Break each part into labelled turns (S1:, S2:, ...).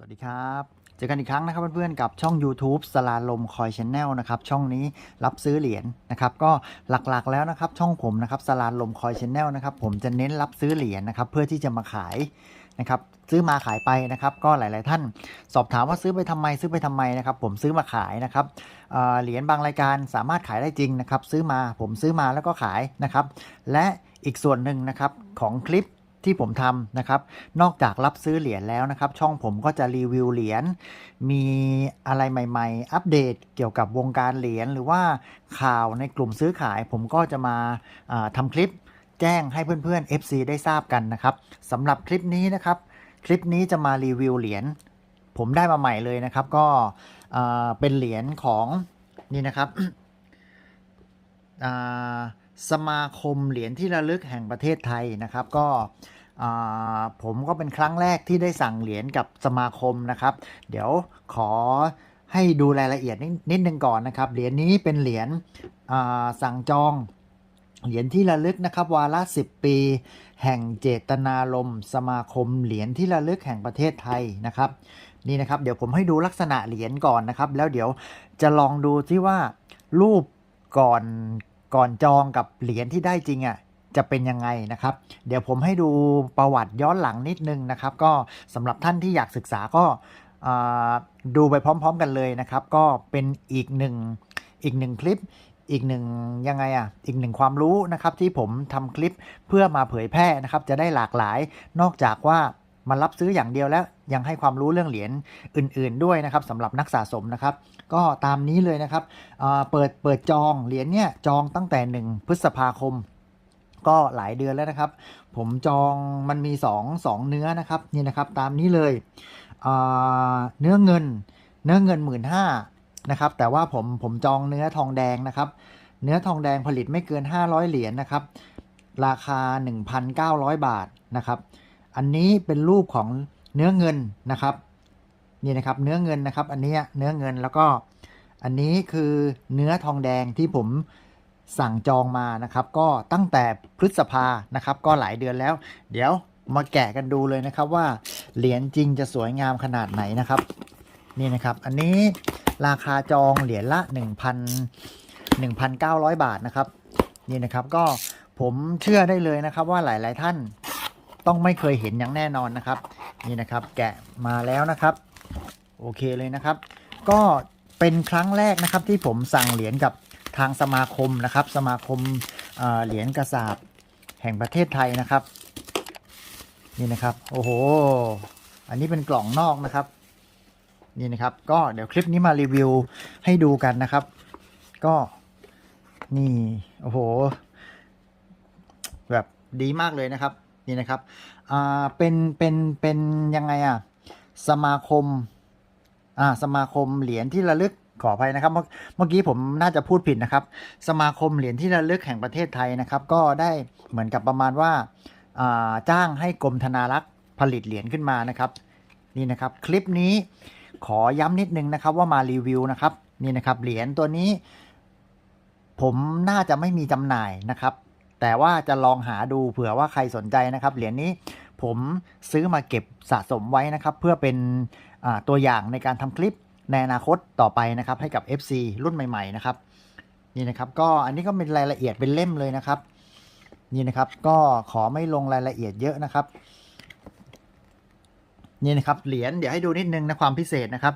S1: สวัสดีครับ เจอกันอีกครั้งนะครับเพื่อนๆกับช่อง YouTube สลาลมคอยชแนลนะครับช่องนี้รับซื้อเหรียญนะครับก็หลักๆแล้วนะครับช่องผมนะครับสลาลมคอยชแนลนะครับผมจะเน้นรับซื้อเหรียญนะครับเพื่อที่จะมาขายนะครับซื้อมาขายไปนะครับ ก็หลาย ๆ ท่าน สอบถามว่าซื้อไปทำไมซื้อไปทำไมนะครับ ผมซื้อมาขายนะครับเหรียญบางรายการสามารถขายได้จริงนะครับ ซื้อมาผมซื้อมาแล้วก็ขายนะครับ และอีกส่วนหนึ่งนะครับของคลิป ที่ผมทำนะครับ นอกจากรับซื้อเหรียญแล้วนะครับ ช่องผมก็จะรีวิวเหรียญ มีอะไรใหม่ๆ อัปเดตเกี่ยวกับวงการเหรียญหรือว่าข่าวในกลุ่มซื้อขาย ผมก็จะมาาทำคลิปแจ้งให้เพื่อนๆ FC ได้ทราบกันนะครับสำหรับคลิปนี้นะครับ คลิปนี้จะมารีวิวเหรียญผมได้มาใหม่เลยนะครับ ก็เป็นเหรียญของนี่นะครับอ่า สมาคมเหรียญที่ระลึกแห่งประเทศไทยนะครับ ก็ผมก็เป็นครั้งแรกที่ได้สั่งเหรียญกับสมาคมนะครับ เดี๋ยวขอให้ดูรายละเอียดนิดนึงก่อนนะครับ เหรียญนี้เป็นเหรียญสั่งจอง เหรียญที่ระลึกนะครับ วาระ10 ปี แห่งเจตนารมณ์สมาคมเหรียญที่ระลึกแห่งประเทศไทยนะครับนี่นะครับเดี๋ยวผมให้ดูลักษณะเหรียญก่อนนะครับ แล้วเดี๋ยวจะลองดูที่ว่ารูปก่อน ก่อนจองกับเหรียญที่ได้จริงอะ่ะจะเป็นยังไงนะครับ เดี๋ยวผมให้ดูประวัติย้อนหลังนิดนึงนะครับ ก็สำหรับท่านที่อยากศึกษาก็ดูไปพร้อม ๆ กันเลยนะครับ ก็เป็นอีกหนึ่งอีกหนึ่งคลิปอีกหนึ่งยังไงอะอีกหนึ่งความรู้นะครับที่ผมทำคลิปเพื่อมาเผยแพร่นะครับ จะได้หลากหลายนอกจากว่า มารับซื้ออย่างเดียวแล้วยังให้ความรู้เรื่องเหรียญอื่น ๆด้วยนะครับสำหรับนักสะสมนะครับ ก็ตามนี้เลยนะครับเปิดเปิดจองเหรียญเนี่ยจองตั้งแต่ 1 พฤษภาคม ก็หลายเดือนแล้วนะครับ ผมจองมันมี 2 2 เนื้อนะครับนี่นะครับตามนี้เลยเนื้อเงิน เนื้อเงิน 1 5ื่นนะครับแต่ว่าผมผมจองเนื้อทองแดงนะครับ เนื้อทองแดงผลิตไม่เกิน 500 เหรียญนะครับ ราคา 1,900 บาทนะครับ อันนี้เป็นรูปของเนื้อเงินนะครับนี่นะครับเนื้อเงินนะครับ อันนี้เนื้อเงินแล้วก็อันนี้คือเนื้อทองแดงที่ผมสั่งจองมานะครับ ก็ตั้งแต่พฤษภานะครับ ก็หลายเดือนแล้ว เดี๋ยวมาแกะกันดูเลยนะครับว่าเหรียญจริงจะสวยงามขนาดไหนนะครับ นี่นะครับ อันนี้ราคาจองเหรียญละ1,000 1,900 บาทนะครับ นี่นะครับก็ผมเชื่อได้เลยนะครับว่าหลาย ๆ ท่าน ต้องไม่เคยเห็นอย่างแน่นอนนะครับ นี่นะครับแกะมาแล้วนะครับ โอเคเลยนะครับ ก็เป็นครั้งแรกนะครับที่ผมสั่งเหรียญกับทางสมาคมนะครับ สมาคมเอ่อเหรียญกระสาบแห่งประเทศไทยนะครับ นี่นะครับ โอ้โห อันนี้เป็นกล่องนอกนะครับ นี่นะครับ ก็เดี๋ยวคลิปนี้มารีวิวให้ดูกันนะครับ ก็นี่ โอ้โห แบบดีมากเลยนะครับ นี่นะครับอ่าเป็นเป็นเป็นยังไงอะสมาคมอ่าสมาคมเหรียญที่ระลึกขออภัยนะครับ เมื่อกี้ผมน่าจะพูดผิดนะครับ สมาคมเหรียญที่ระลึกแห่งประเทศไทยนะครับ ก็ได้เหมือนกับประมาณว่าอ่าจ้างให้กรมธนารักษ์ผลิตเหรียญขึ้นมานะครับนี่นะครับ คลิปนี้ขอย้ำนิดนึงนะครับว่ามารีวิวนะครับนี่นะครับเหรียญตัวนี้ ผมน่าจะไม่มีจำหน่ายนะครับ แต่ว่าจะลองหาดูเผื่อว่าใครสนใจนะครับ เหรียญนี้ผมซื้อมาเก็บสะสมไว้นะครับ เพื่อเป็นตัวอย่างในการทำคลิปในอนาคตต่อไปนะครับ ให้กับ FC รุ่นใหม่ ๆ นะครับ นี่นะครับก็อันนี้ก็เป็นรายละเอียดเป็นเล่มเลยนะครับ นี่นะครับก็ขอไม่ลงรายละเอียดเยอะนะครับนี่นะครับเหรียญเดี๋ยวให้ดูนิดนึงนะความพิเศษนะครับ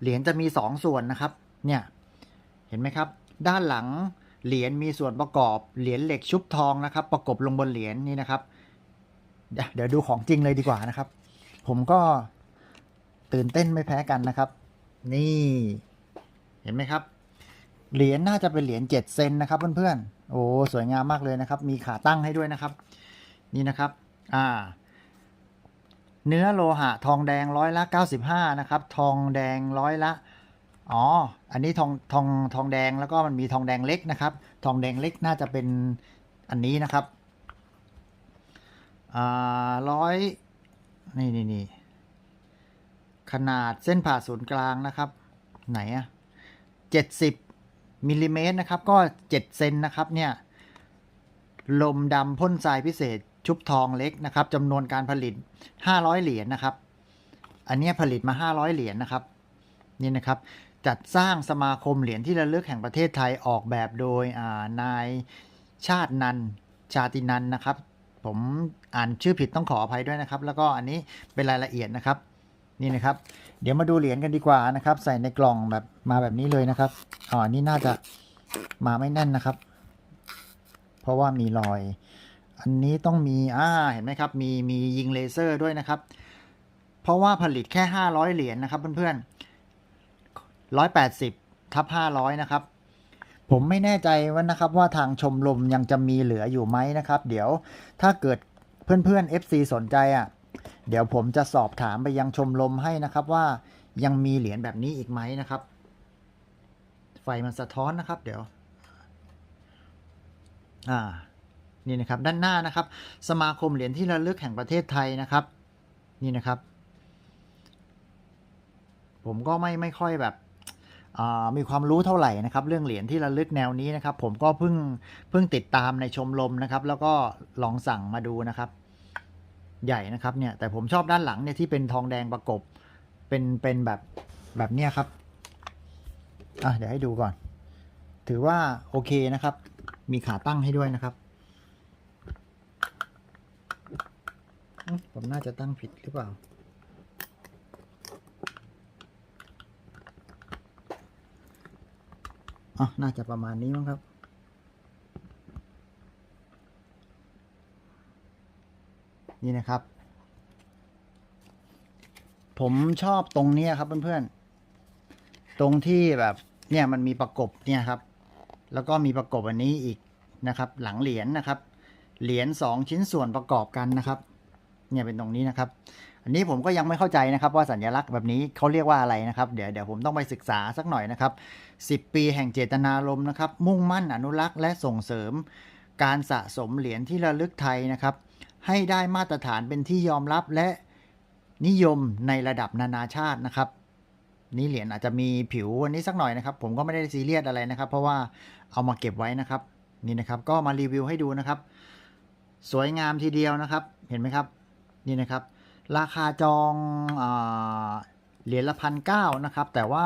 S1: เหรียญจะมี 2 ส่วนนะครับ เนี่ยเห็นไหมครับ ด้านหลัง เหรียญมีส่วนประกอบเหรียญเหล็กชุบทองนะครับ ประกบลงบนเหรียญนี่นะครับ เดี๋ยวดูของจริงเลยดีกว่านะครับ ผมก็ตื่นเต้นไม่แพ้กันนะครับ นี่เห็นไหมครับ เหรียญน่าจะเป็นเหรียญเจ็ดเซนนะครับเพื่อนๆโอ้สวยงามมากเลยนะครับ มีขาตั้งให้ด้วยนะครับ นี่นะครับ อ่า เนื้อโลหะทองแดงร้อยละ 95 นะครับ ทองแดงร้อยละ อ๋อ อันนี้ทองทองทองแดงแล้วก็มันมีทองแดงเล็กนะครับ ทองแดงเล็กน่าจะเป็นอันนี้นะครับอ่าร้อยนี่นี่นี่ขนาดเส้นผ่าศูนย์กลางนะครับ ไหนอะเจ็ดสิบมิลลิเมตรนะครับ ก็เจ็ดเซนนะครับเนี่ย ลมดำพ่นทรายพิเศษชุบทองเล็กนะครับจำนวนการผลิต500เหรียญนะครับ อันนี้ผลิตมา500เหรียญนะครับ นี่นะครับ จัดสร้างสมาคมเหรียญที่ระลึกแห่งประเทศไทยออกแบบโดยานายชาตินันชาตินันนะครับ ผมอ่านชื่อผิดต้องขออภัยด้วยนะครับ แล้วก็อันนี้เป็นรายละเอียดนะครับนี่นะครับ เดี๋ยวมาดูเหรียญกันดีกว่านะครับ ใส่ในกล่องแบบมาแบบนี้เลยนะครับอ๋อนนี่น่าจะมาไม่แน่นนะครับ เพราะว่ามีรอย อันนี้ต้องมีอ่าเห็นไหมครับ มีมียิงเลเซอร์ด้วยนะครับ เพราะว่าผลิตแค่ 500 เหรียญนะครับเพื่อนๆ 180ทับ500 นะครับ ผมไม่แน่ใจว่านะครับว่าทางชมรมยังจะมีเหลืออยู่ไหมนะครับ เดี๋ยวถ้าเกิดเพื่อนๆ FC สนใจอะ เดี๋ยวผมจะสอบถามไปยังชมรมให้นะครับว่ายังมีเหรียญแบบนี้อีกไหมนะครับ ไฟมันสะท้อนนะครับ เดี๋ยว อ่า นี่นะครับ ด้านหน้านะครับ สมาคมเหรียญที่ระลึกแห่งประเทศไทยนะครับ นี่นะครับ ผมก็ไม่ไม่ค่อยแบบ มีความรู้เท่าไหร่นะครับเรื่องเหรียญที่ระลึกแนวนี้นะครับ ผมก็เพิ่งเพิ่งติดตามในชมรมนะครับ แล้วก็ลองสั่งมาดูนะครับ ใหญ่นะครับเนี่ยแต่ผมชอบด้านหลังเนี่ยที่เป็นทองแดงประกบเป็นเป็นแบบแบบเนี้ยครับอะเดี๋ยวให้ดูก่อน ถือว่าโอเคนะครับ มีขาตั้งให้ด้วยนะครับ ผมน่าจะตั้งผิดหรือเปล่า อะน่าจะประมาณนี้มั้งครับ นี่นะครับ ผมชอบตรงนี้ครับเพื่อนๆ ตรงที่แบบเนี่ยมันมีประกบเนี่ยครับ แล้วก็มีประกบอันนี้อีกนะครับ หลังเหรียญนะครับ เหรียญสองชิ้นส่วนประกอบกันนะครับ เนี่ยเป็นตรงนี้นะครับ อันนี้ผมก็ยังไม่เข้าใจนะครับว่าสัญลักษณ์แบบนี้เขาเรียกว่าอะไรนะครับ เดี๋ยวเดี๋ยวผมต้องไปศึกษาสักหน่อยนะครับ 10 ปีแห่งเจตนารมณ์นะครับ มุ่งมั่นอนุรักษ์และส่งเสริม การสะสมเหรียญที่ระลึกไทยนะครับ ให้ได้มาตรฐานเป็นที่ยอมรับและนิยมในระดับนานาชาตินะครับนี่เหรียญอาจจะมีผิววันนี้สักหน่อยนะครับ ผมก็ไม่ได้ซีเรียสอะไรนะครับ เพราะว่าเอามาเก็บไว้นะครับ นี่นะครับ ก็มารีวิวให้ดูนะครับ สวยงามทีเดียวนะครับ เห็นไหมครับ นี่นะครับ ราคาจองเหรียญละพันเก้านะครับ แต่ว่า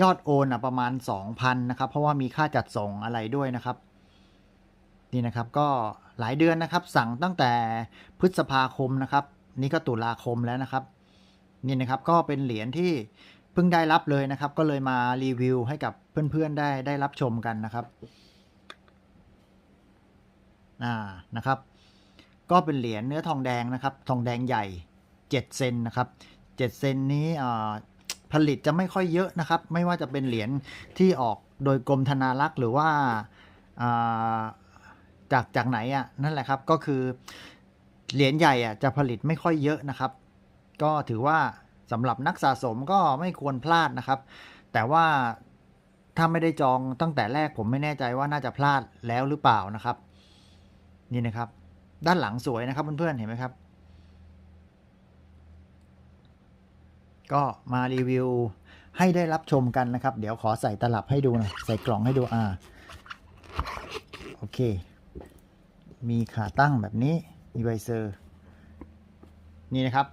S1: ยอดโอนอประมาณ 2,000นะครับ เพราะว่ามีค่าจัดส่งอะไรด้วยนะครับ นี่นะครับก็หลายเดือนนะครับ สั่งตั้งแต่พฤษภาคมนะครับ นี่ก็ตุลาคมแล้วนะครับ นี่นะครับก็เป็นเหรียญที่เพิ่งได้รับเลยนะครับ ก็เลยมารีวิวให้กับเพื่อนๆได้ได้รับชมกันนะครับอ่านะครับ ก็เป็นเหรียญเนื้อทองแดงนะครับ ทองแดงใหญ่ 7 เซนนะครับ 7 เซนนี้ผลิตจะไม่ค่อยเยอะนะครับ ไม่ว่าจะเป็นเหรียญที่ออกโดยกรมธนารักษ์หรือว่าาจากจากไหนอะนั่นแหละครับก็คือเหรียญใหญ่อะจะผลิตไม่ค่อยเยอะนะครับ ก็ถือว่าสำหรับนักสะสมก็ไม่ควรพลาดนะครับ แต่ว่าถ้าไม่ได้จองตั้งแต่แรกผมไม่แน่ใจว่าน่าจะพลาดแล้วหรือเปล่านะครับ นี่นะครับ ด้านหลังสวยนะครับเพื่อนๆเห็นไหมครับ ก็มารีวิวให้ได้รับชมกันนะครับ เดี๋ยวขอใส่ตลับให้ดูหน่อยใส่กล่องให้ดูอ่าโอเค มีขาตั้งแบบนี้มีไวเซอร์ นี่นะครับ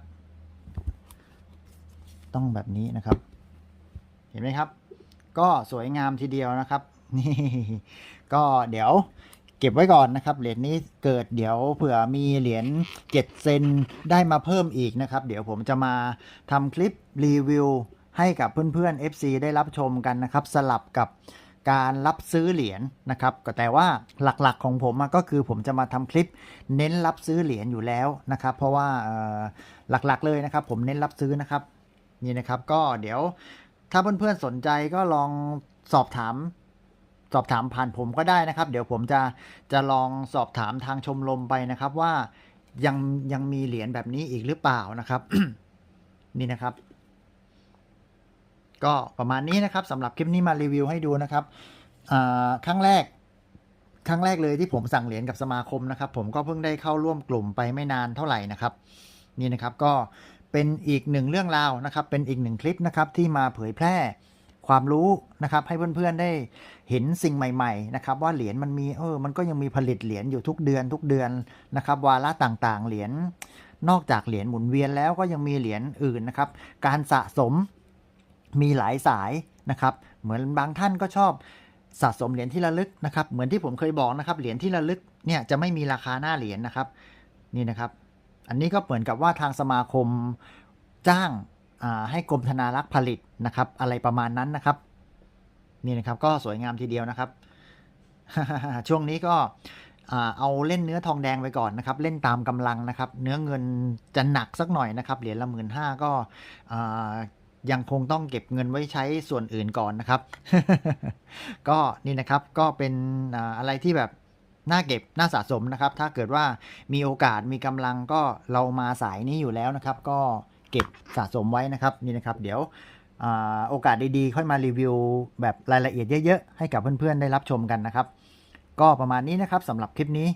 S1: ต้องแบบนี้นะครับ เห็นไหมครับ ก็สวยงามทีเดียวนะครับ นี่ ก็เดี๋ยว เก็บไว้ก่อนนะครับ เหรียญนี้เกิดเดี๋ยวเผื่อมีเหรียญ7เซนได้มาเพิ่มอีกนะครับ เดี๋ยวผมจะมาทำคลิปรีวิวให้กับเพื่อนๆ FC ได้รับชมกันนะครับ สลับกับการรับซื้อเหรียญนะครับแต่ว่าหลักๆของผมก็คือผมจะมาทำคลิปเน้นรับซื้อเหรียญอยู่แล้วนะครับ เพราะว่าหลักๆเลยนะครับ ผมเน้นรับซื้อนะครับนี่นะครับก็เดี๋ยวถ้าเพื่อนๆสนใจก็ลองสอบถาม สอบถามผ่านผมก็ได้นะครับ เดี๋ยวผมจะจะลองสอบถามทางชมรมไปนะครับว่ายังยังมีเหรียญแบบนี้อีกหรือเปล่านะครับ นี่นะครับ ก็ประมาณนี้นะครับสำหรับคลิปนี้มารีวิวให้ดูนะครับครั้งแรก ครั้งแรกเลยที่ผมสั่งเหรียญกับสมาคมนะครับ ผมก็เพิ่งได้เข้าร่วมกลุ่มไปไม่นานเท่าไหร่นะครับ นี่นะครับก็เป็นอีกหนึ่งเรื่องราวนะครับ เป็นอีกหนึ่งคลิปนะครับที่มาเผยแพร่ ความรู้นะครับให้เพื่อนๆได้เห็นสิ่งใหม่ๆนะครับว่าเหรียญมันมีเออมันก็ยังมีผลิตเหรียญอยู่ทุกเดือนทุกเดือนนะครับวาระต่างๆ เหรียญนอกจากเหรียญหมุนเวียนแล้วก็ยังมีเหรียญอื่นนะครับการสะสมมีหลายสายนะครับเหมือนบางท่านก็ชอบสะสมเหรียญที่ระลึกนะครับเหมือนที่ผมเคยบอกนะครับเหรียญที่ระลึกเนี่ยจะไม่มีราคาหน้าเหรียญนะครับนี่นะครับ อันนี้ก็เหมือนกับว่าทางสมาคมจ้าง ให้กรมธนารักษ์ผลิตนะครับ อะไรประมาณนั้นนะครับ นี่นะครับก็สวยงามทีเดียวนะครับ ช่วงนี้ก็เอาเล่นเนื้อทองแดงไปก่อนนะครับ เล่นตามกำลังนะครับ เนื้อเงินจะหนักสักหน่อยนะครับ เหรียญละหมื่นห้าก็ยังคงต้องเก็บเงินไว้ใช้ส่วนอื่นก่อนนะครับ ก็นี่นะครับก็เป็นอ่าอะไรที่แบบน่าเก็บน่าสะสมนะครับ ถ้าเกิดว่ามีโอกาสมีกำลังก็เรามาสายนี้อยู่แล้วนะครับ ก็ เก็บสะสมไว้นะครับนี่นะครับ เดี๋ยวอโอกาสดีๆ ค่อยมารีวิวแบบรายละเอียดเยอะๆ ให้กับเพื่อนๆ ได้รับชมกันนะครับ ก็ประมาณนี้นะครับสำหรับคลิปนี้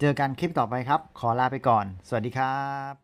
S1: เจอกันคลิปต่อไปครับ ขอลาไปก่อน สวัสดีครับ